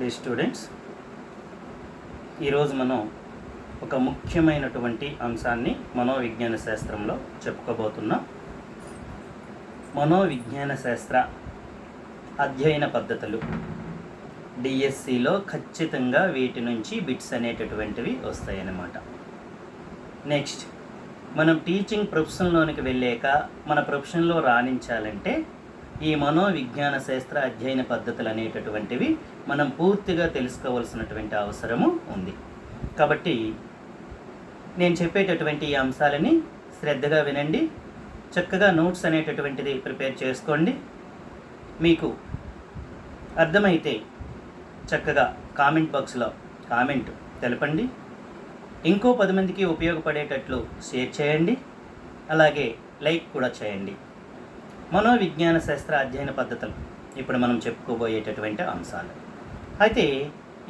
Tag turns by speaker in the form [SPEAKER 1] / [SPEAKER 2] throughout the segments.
[SPEAKER 1] Day students ఈరోజు మనం ఒక ముఖ్యమైనటువంటి అంశాన్ని మనోవిజ్ఞాన శాస్త్రంలో చెప్పుకోబోతున్నాం. మనోవిజ్ఞాన శాస్త్ర అధ్యయన పద్ధతులు డిఎస్సిలో ఖచ్చితంగా వీటి నుంచి బిట్స్ అనేటటువంటివి వస్తాయన్నమాట. నెక్స్ట్ మనం టీచింగ్ ప్రొఫెషన్లోనికి వెళ్ళాక మన ప్రొఫెషన్లో రాణించాలంటే ఈ మనోవిజ్ఞాన శాస్త్ర అధ్యయన పద్ధతులు అనేటటువంటివి మనం పూర్తిగా తెలుసుకోవాల్సినటువంటి అవసరము ఉంది. కాబట్టి నేను చెప్పేటటువంటి ఈ అంశాలని శ్రద్ధగా వినండి. చక్కగా నోట్స్ అనేటటువంటిది ప్రిపేర్ చేసుకోండి. మీకు అర్థమైతే చక్కగా కామెంట్ బాక్స్లో కామెంట్ తెలపండి. ఇంకో పది మందికి ఉపయోగపడేటట్లు షేర్ చేయండి. అలాగే లైక్ కూడా చేయండి. మనోవిజ్ఞాన శాస్త్ర అధ్యయన పద్ధతులు. ఇప్పుడు మనం చెప్పుకోబోయేటటువంటి అంశాలు. అయితే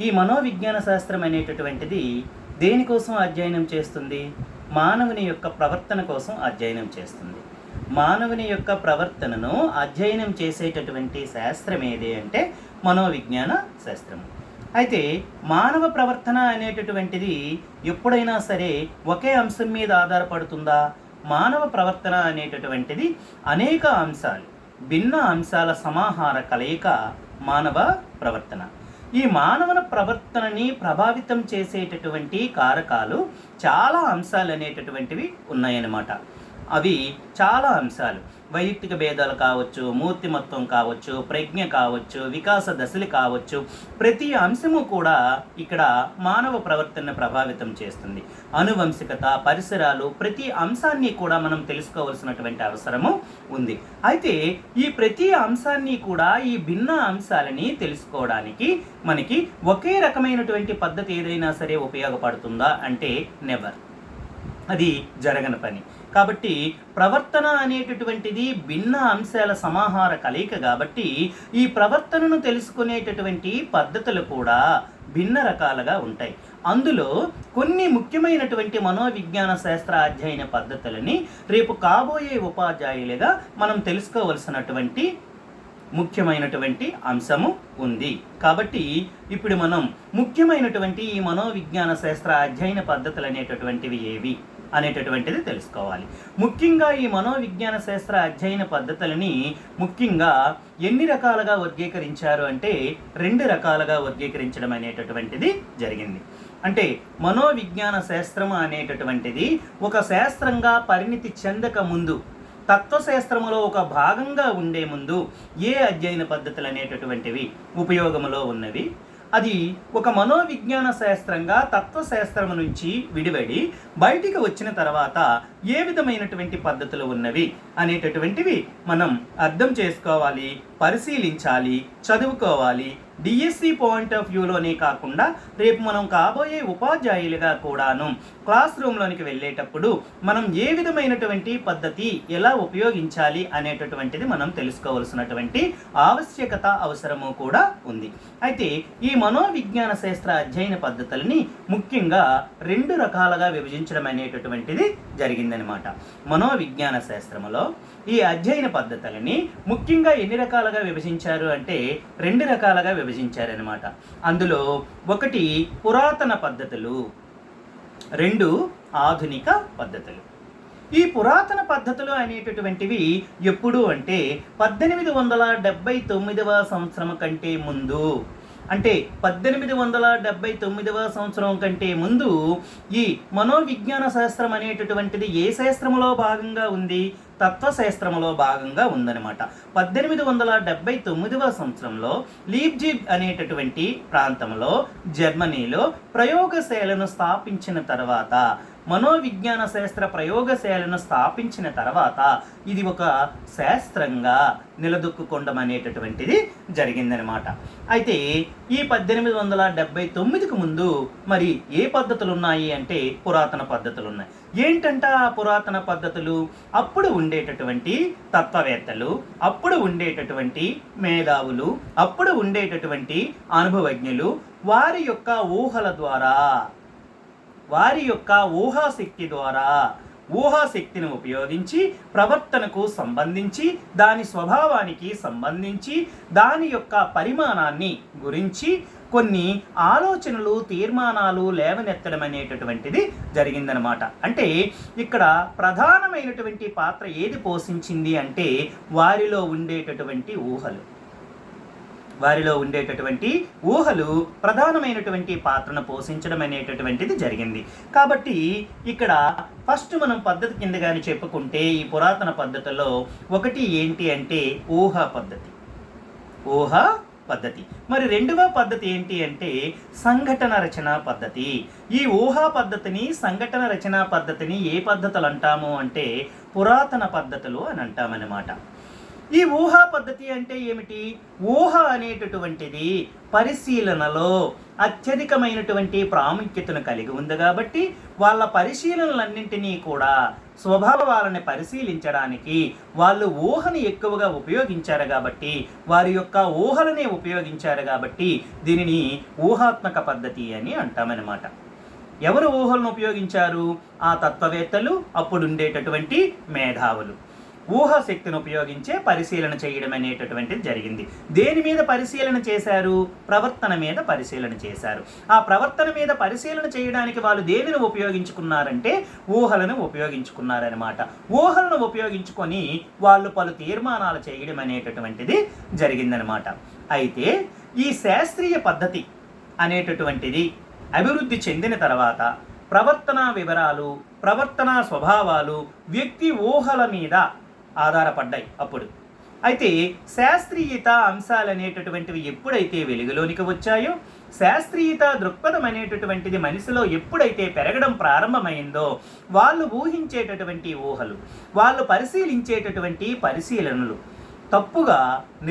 [SPEAKER 1] ఈ మనోవిజ్ఞాన శాస్త్రం అనేటటువంటిది దేనికోసం అధ్యయనం చేస్తుంది? మానవుని యొక్క ప్రవర్తన కోసం అధ్యయనం చేస్తుంది. మానవుని యొక్క ప్రవర్తనను అధ్యయనం చేసేటటువంటి శాస్త్రం ఏది అంటే మనోవిజ్ఞాన శాస్త్రం అయితే మానవ ప్రవర్తన అనేటటువంటిది ఎప్పుడైనా సరే ఒకే అంశం మీద ఆధారపడుతుందా? మానవ ప్రవర్తన అనేటటువంటిది అనేక అంశాలు భిన్న అంశాల సమాహార కలయిక మానవ ప్రవర్తన. ఈ మానవ ప్రవర్తనని ప్రభావితం చేసేటటువంటి కారకాలు చాలా అంశాలు అనేటటువంటివి ఉన్నాయన్నమాట. అవి చాలా అంశాలు. వైయక్తిక భేదాలు కావచ్చు మూర్తిమత్వం కావచ్చు ప్రజ్ఞ కావచ్చు వికాస దశలు కావచ్చు ప్రతి అంశము కూడా ఇక్కడ మానవ ప్రవర్తనను ప్రభావితం చేస్తుంది. అనువంశికత పరిసరాలు ప్రతి అంశాన్ని కూడా మనం తెలుసుకోవాల్సినటువంటి అవసరము ఉంది. అయితే ఈ ప్రతి అంశాన్ని కూడా ఈ భిన్న అంశాలని తెలుసుకోవడానికి మనకి ఒకే రకమైనటువంటి పద్ధతి ఏదైనా సరే ఉపయోగపడుతుందా అంటే నెవర్ అది జరగని పని. కాబట్టి ప్రవర్తన అనేటటువంటిది భిన్న అంశాల సమాహార కలయిక కాబట్టి ఈ ప్రవర్తనను తెలుసుకునేటటువంటి పద్ధతులు కూడా భిన్న రకాలుగా ఉంటాయి. అందులో కొన్ని ముఖ్యమైనటువంటి మనోవిజ్ఞాన శాస్త్ర అధ్యయన పద్ధతులని రేపు కాబోయే ఉపాధ్యాయులుగా మనం తెలుసుకోవలసినటువంటి ముఖ్యమైనటువంటి అంశము ఉంది. కాబట్టి ఇప్పుడు మనం ముఖ్యమైనటువంటి ఈ మనోవిజ్ఞాన శాస్త్ర అధ్యయన పద్ధతులు అనేటటువంటివి ఏవి? అనేటటువంటిది తెలుసుకోవాలి. ముఖ్యంగా ఈ మనోవిజ్ఞాన శాస్త్ర అధ్యయన పద్ధతులని ముఖ్యంగా ఎన్ని రకాలుగా వర్గీకరించారు అంటే రెండు రకాలుగా వర్గీకరించడం అనేటటువంటిది జరిగింది. అంటే మనోవిజ్ఞాన శాస్త్రం అనేటటువంటిది ఒక శాస్త్రంగా పరిణితి చెందక ముందు తత్వశాస్త్రములో ఒక భాగంగా ఉండే ముందు ఏ అధ్యయన పద్ధతులు అనేటటువంటివి ఉపయోగంలో ఉన్నవి? అది ఒక మనోవిజ్ఞాన శాస్త్రంగా తత్వశాస్త్రము నుంచి విడివడి బయటికి వచ్చిన తర్వాత ఏ విధమైనటువంటి పద్ధతులు ఉన్నవి అనేటటువంటివి మనం అర్థం చేసుకోవాలి పరిశీలించాలి చదువుకోవాలి డిఎస్సి పాయింట్ ఆఫ్ వ్యూలోనే కాకుండా రేపు మనం కాబోయే ఉపాధ్యాయులుగా కూడాను క్లాస్ రూమ్లోనికి వెళ్ళేటప్పుడు మనం ఏ విధమైనటువంటి పద్ధతి ఎలా ఉపయోగించాలి అనేటటువంటిది మనం తెలుసుకోవాల్సినటువంటి ఆవశ్యకత అవసరము కూడా ఉంది. అయితే ఈ మనోవిజ్ఞాన శాస్త్ర అధ్యయన పద్ధతులని ముఖ్యంగా రెండు రకాలుగా విభజించడం అనేటటువంటిది జరిగిందనమాట మనోవిజ్ఞాన శాస్త్రములో ఈ అధ్యయన పద్ధతులని ముఖ్యంగా ఎన్ని రకాలుగా విభజించారు అంటే రెండు రకాలుగా విభజించారనమాట అందులో ఒకటి పురాతన పద్ధతులు రెండు ఆధునిక పద్ధతులు. ఈ పురాతన పద్ధతులు అనేటటువంటివి ఎప్పుడు అంటే పద్దెనిమిది వందల డెబ్బై తొమ్మిదవ సంవత్సరం కంటే ముందు. అంటే పద్దెనిమిది వందల డెబ్బై తొమ్మిదవ సంవత్సరం కంటే ముందు ఈ మనోవిజ్ఞాన శాస్త్రం అనేటటువంటిది ఏ శాస్త్రంలో భాగంగా ఉంది? తత్వశాస్త్రములో భాగంగా ఉందన్నమాట. పద్దెనిమిది వందల డెబ్బై తొమ్మిదవ సంవత్సరంలో లీప్జిగ్ అనేటటువంటి ప్రాంతంలో జర్మనీలో ప్రయోగశాలను స్థాపించిన తర్వాత మనోవిజ్ఞాన శాస్త్ర ప్రయోగశాలను స్థాపించిన తర్వాత ఇది ఒక శాస్త్రంగా నిలదొక్కుకోవడం అనేటటువంటిది జరిగిందనమాట. అయితే ఈ పద్దెనిమిది వందల డెబ్బై తొమ్మిదికి ముందు మరి ఏ పద్ధతులు ఉన్నాయి అంటే పురాతన పద్ధతులు ఉన్నాయి ఏంటంట ఆ పురాతన పద్ధతులు? అప్పుడు ఉండేటటువంటి తత్వవేత్తలు అప్పుడు ఉండేటటువంటి మేధావులు అప్పుడు ఉండేటటువంటి అనుభవజ్ఞులు వారి యొక్క ఊహల ద్వారా వారి యొక్క ఊహాశక్తి ద్వారా ఊహాశక్తిని ఉపయోగించి ప్రవర్తనకు సంబంధించి దాని స్వభావానికి సంబంధించి దాని యొక్క పరిమాణాన్ని గురించి కొన్ని ఆలోచనలు తీర్మానాలు లేవనెత్తడం అనేటటువంటిది జరిగిందనమాట. అంటే ఇక్కడ ప్రధానమైనటువంటి పాత్ర ఏది పోషించింది అంటే వారిలో ఉండేటటువంటి ఊహలు. వారిలో ఉండేటటువంటి ఊహలు ప్రధానమైనటువంటి పాత్రను పోషించడం అనేటటువంటిది జరిగింది. కాబట్టి ఇక్కడ ఫస్ట్ మనం పద్ధతి కింద కానీ చెప్పుకుంటే ఈ పురాతన పద్ధతిలో ఒకటి ఏంటి అంటే ఊహ పద్ధతి. ఊహ పద్ధతి. మరి రెండవ పద్ధతి ఏంటి అంటే సంఘటన రచన పద్ధతి. ఈ ఊహా పద్ధతిని సంఘటన రచన పద్ధతిని ఏ పద్ధతులు అంటాము అంటే పురాతన పద్ధతులు అని అంటామన్నమాట. ఈ ఊహా పద్ధతి అంటే ఏమిటి? ఊహ అనేటటువంటిది పరిశీలనలో అత్యధికమైనటువంటి ప్రాముఖ్యతను కలిగి ఉంది కాబట్టి వాళ్ళ పరిశీలనలన్నింటినీ కూడా స్వభావాలను పరిశీలించడానికి వాళ్ళు ఊహని ఎక్కువగా ఉపయోగించారు కాబట్టి వారి యొక్క ఊహలనే ఉపయోగించారు కాబట్టి దీనిని ఊహాత్మక పద్ధతి అని అంటామన్నమాట. ఎవరు ఊహలను ఉపయోగించారు? ఆ తత్వవేత్తలు అప్పుడు ఉండేటటువంటి మేధావులు. ఊహాశక్తిని ఉపయోగించే పరిశీలన చేయడం అనేటటువంటిది జరిగింది. దేని మీద పరిశీలన చేశారు? ప్రవర్తన మీద పరిశీలన చేశారు. ఆ ప్రవర్తన మీద పరిశీలన చేయడానికి వాళ్ళు దేనిని ఉపయోగించుకున్నారంటే ఊహలను ఉపయోగించుకున్నారనమాట ఊహలను ఉపయోగించుకొని వాళ్ళు పలు తీర్మానాలు చేయడం అనేటటువంటిది జరిగిందనమాట అయితే ఈ శాస్త్రీయ పద్ధతి అనేటటువంటిది అభివృద్ధి చెందిన తర్వాత ప్రవర్తన వివరాలు ప్రవర్తన స్వభావాలు వ్యక్తి ఊహల మీద ఆధారపడ్డాయి అప్పుడు. అయితే శాస్త్రీయత అంశాలు అనేటటువంటివి ఎప్పుడైతే వెలుగులోనికి వచ్చాయో శాస్త్రీయత దృక్పథం అనేటటువంటిది మనిషిలో ఎప్పుడైతే పెరగడం ప్రారంభమైందో వాళ్ళు ఊహించేటటువంటి ఊహలు వాళ్ళు పరిశీలించేటటువంటి పరిశీలనలు తప్పుగా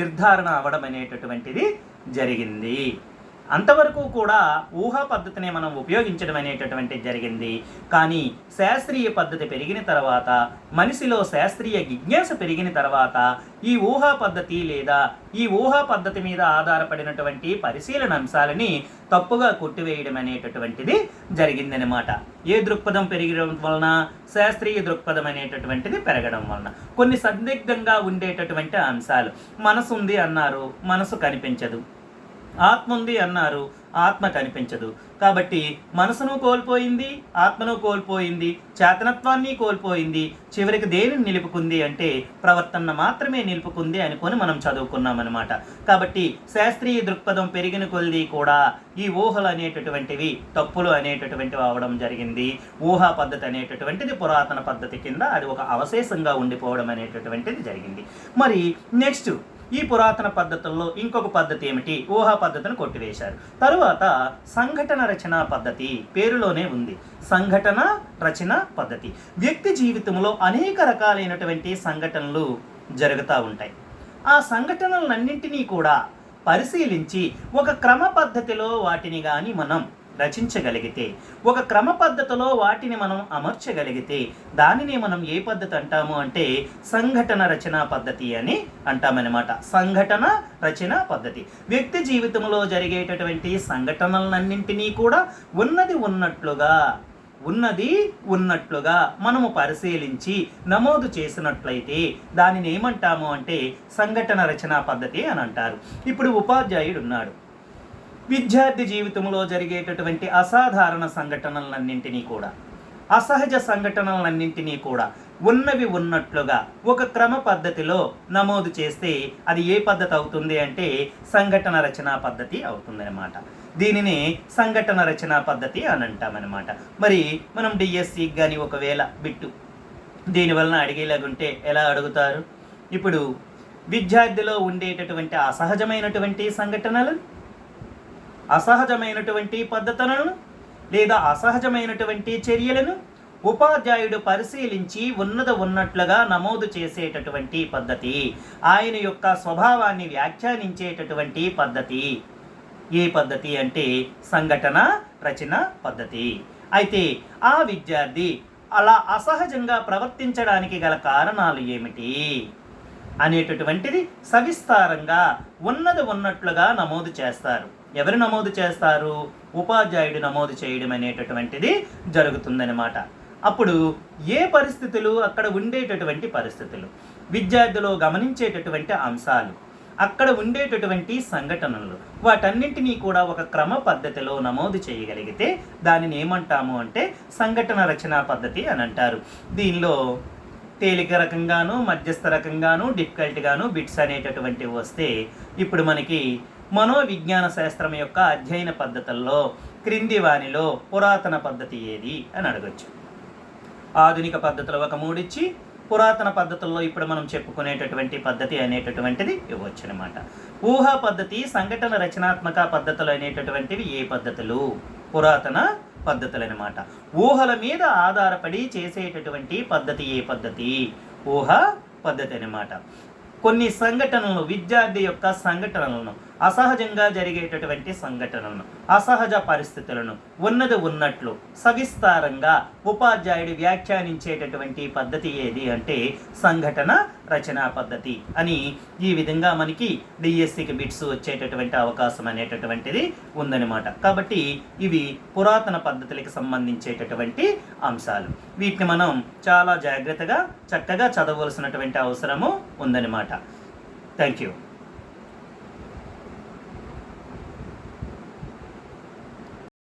[SPEAKER 1] నిర్ధారణ అవడం అనేటటువంటిది జరిగింది. అంతవరకు కూడా ఊహా పద్ధతిని మనం ఉపయోగించడం అనేటటువంటి జరిగింది. కానీ శాస్త్రీయ పద్ధతి పెరిగిన తర్వాత మనిషిలో శాస్త్రీయ జిజ్ఞాస పెరిగిన తర్వాత ఈ ఊహా పద్ధతి లేదా ఈ ఊహా పద్ధతి మీద ఆధారపడినటువంటి పరిశీలన అంశాలని తప్పుగా కొట్టివేయడం అనేటటువంటిది జరిగిందనమాట. ఏ దృక్పథం పెరగడం వలన శాస్త్రీయ దృక్పథం అనేటటువంటిది పెరగడం వలన. కొన్ని సందిగ్ధంగా ఉండేటటువంటి అంశాలు. మనసు ఉంది అన్నారు మనసు కనిపించదు. ఆత్మ ఉంది అన్నారు ఆత్మ కనిపించదు. కాబట్టి మనసును కోల్పోయింది ఆత్మను కోల్పోయింది చేతనత్వాన్ని కోల్పోయింది చివరికి దేనిని నిలుపుకుంది అంటే ప్రవర్తన మాత్రమే నిలుపుకుంది అనుకొని మనం చదువుకున్నాం అనమాట కాబట్టి శాస్త్రీయ దృక్పథం పెరిగిన కొలిది కూడా ఈ ఊహలు అనేటటువంటివి తప్పులు అనేటటువంటివి అవడం జరిగింది. ఊహా పద్ధతి అనేటటువంటిది పురాతన పద్ధతి కింద అది ఒక అవశేషంగా ఉండిపోవడం అనేటటువంటిది జరిగింది. మరి నెక్స్ట్ ఈ పురాతన పద్ధతుల్లో ఇంకొక పద్ధతి ఏమిటి? ఊహా పద్ధతిని కొట్టివేశారు. తరువాత సంఘటన రచన పద్ధతి పేరులోనే ఉంది. సంఘటన రచన పద్ధతి. వ్యక్తి జీవితంలో అనేక రకాలైనటువంటి సంఘటనలు జరుగుతూ ఉంటాయి. ఆ సంఘటనలన్నింటినీ కూడా పరిశీలించి ఒక క్రమ పద్ధతిలో వాటిని కానీ మనం రచించగలిగితే ఒక క్రమ పద్ధతిలో వాటిని మనం అమర్చగలిగితే దానిని మనం ఏ పద్ధతి అంటాము అంటే సంఘటన రచనా పద్ధతి అని అంటామన్నమాట. సంఘటన రచన పద్ధతి. వ్యక్తి జీవితంలో జరిగేటటువంటి సంఘటనలన్నింటినీ కూడా ఉన్నది ఉన్నట్లుగా ఉన్నది ఉన్నట్లుగా మనము పరిశీలించి నమోదు చేసినట్లయితే దానిని ఏమంటాము అంటే సంఘటన రచనా పద్ధతి అని అంటారు. ఇప్పుడు ఉపాధ్యాయుడు ఉన్నాడు. విద్యార్థి జీవితంలో జరిగేటటువంటి అసాధారణ సంఘటనలన్నింటినీ కూడా అసహజ సంఘటనలన్నింటినీ కూడా ఉన్నవి ఉన్నట్లుగా ఒక క్రమ పద్ధతిలో నమోదు చేస్తే అది ఏ పద్ధతి అవుతుంది అంటే సంఘటన రచనా పద్ధతి అవుతుందన్నమాట. దీనిని సంఘటన రచనా పద్ధతి అని అంటామన్నమాట. మరి మనం డిఎస్సి కానీ ఒకవేళ బిట్టు దీనివలన అడిగేలాగుంటే ఎలా అడుగుతారు? ఇప్పుడు విద్యార్థిలో ఉండేటటువంటి అసహజమైనటువంటి సంఘటనలు అసహజమైనటువంటి పద్ధతులను లేదా అసహజమైనటువంటి చర్యలను ఉపాధ్యాయుడు పరిశీలించి ఉన్నద ఉన్నట్లుగా నమోదు చేసేటటువంటి పద్ధతి. ఆయన యొక్క స్వభావాన్ని వ్యాఖ్యానించేటటువంటి పద్ధతి. ఏ పద్ధతి అంటే సంఘటన రచన పద్ధతి. అయితే ఆ విద్యార్థి అలా అసహజంగా ప్రవర్తించడానికి గల కారణాలు ఏమిటి? అనేటటువంటిది సవిస్తారంగా ఉన్నది ఉన్నట్లుగా నమోదు చేస్తారు. ఎవరు నమోదు చేస్తారు? ఉపాధ్యాయుడు నమోదు చేయడం అనేటటువంటిది జరుగుతుందనమాట అప్పుడు ఏ పరిస్థితులు? అక్కడ ఉండేటటువంటి పరిస్థితులు. విద్యార్థులు గమనించేటటువంటి అంశాలు. అక్కడ ఉండేటటువంటి సంఘటనలు. వాటన్నింటినీ కూడా ఒక క్రమ పద్ధతిలో నమోదు చేయగలిగితే దానిని ఏమంటాము అంటే సంఘటన రచనా పద్ధతి అని అంటారు. దీనిలో తేలిక రకంగాను మధ్యస్థ రకంగాను డిఫికల్ట్గాను బిట్స్ అనేటటువంటివి వస్తే ఇప్పుడు మనకి మనోవిజ్ఞాన శాస్త్రం యొక్క అధ్యయన పద్ధతుల్లో క్రింది వానిలో పురాతన పద్ధతి ఏది అని అడగచ్చు. ఆధునిక పద్ధతులు ఒక మూడిచ్చి పురాతన పద్ధతుల్లో ఇప్పుడు మనం చెప్పుకునేటటువంటి పద్ధతి అనేటటువంటిది ఇవ్వచ్చు అనమాట ఊహా పద్ధతి సంఘటన రచనాత్మక పద్ధతులు అనేటటువంటివి ఏ పద్ధతులు? పురాతన పద్ధతులు అనమాట ఊహల మీద ఆధారపడి చేసేటటువంటి పద్ధతి ఏ పద్ధతి? ఊహ పద్ధతి అనమాట కొన్ని సంఘటనలను విద్యార్థి యొక్క సంఘటనలను అసహజంగా జరిగేటటువంటి సంఘటనలను అసహజ పరిస్థితులను ఉన్నది ఉన్నట్లు సవిస్తారంగా ఉపాధ్యాయుడు వ్యాఖ్యానించేటటువంటి పద్ధతి ఏది అంటే సంఘటన రచనా పద్ధతి అని ఈ విధంగా మనకి డిఎస్సికి బిట్స్ వచ్చేటటువంటి అవకాశం అనేటటువంటిది ఉందన్నమాట. కాబట్టి ఇవి పురాతన పద్ధతులకు సంబంధించేటటువంటి అంశాలు. వీటిని మనం చాలా జాగ్రత్తగా చక్కగా చదవలసినటువంటి అవసరము ఉందన్నమాట. Thank you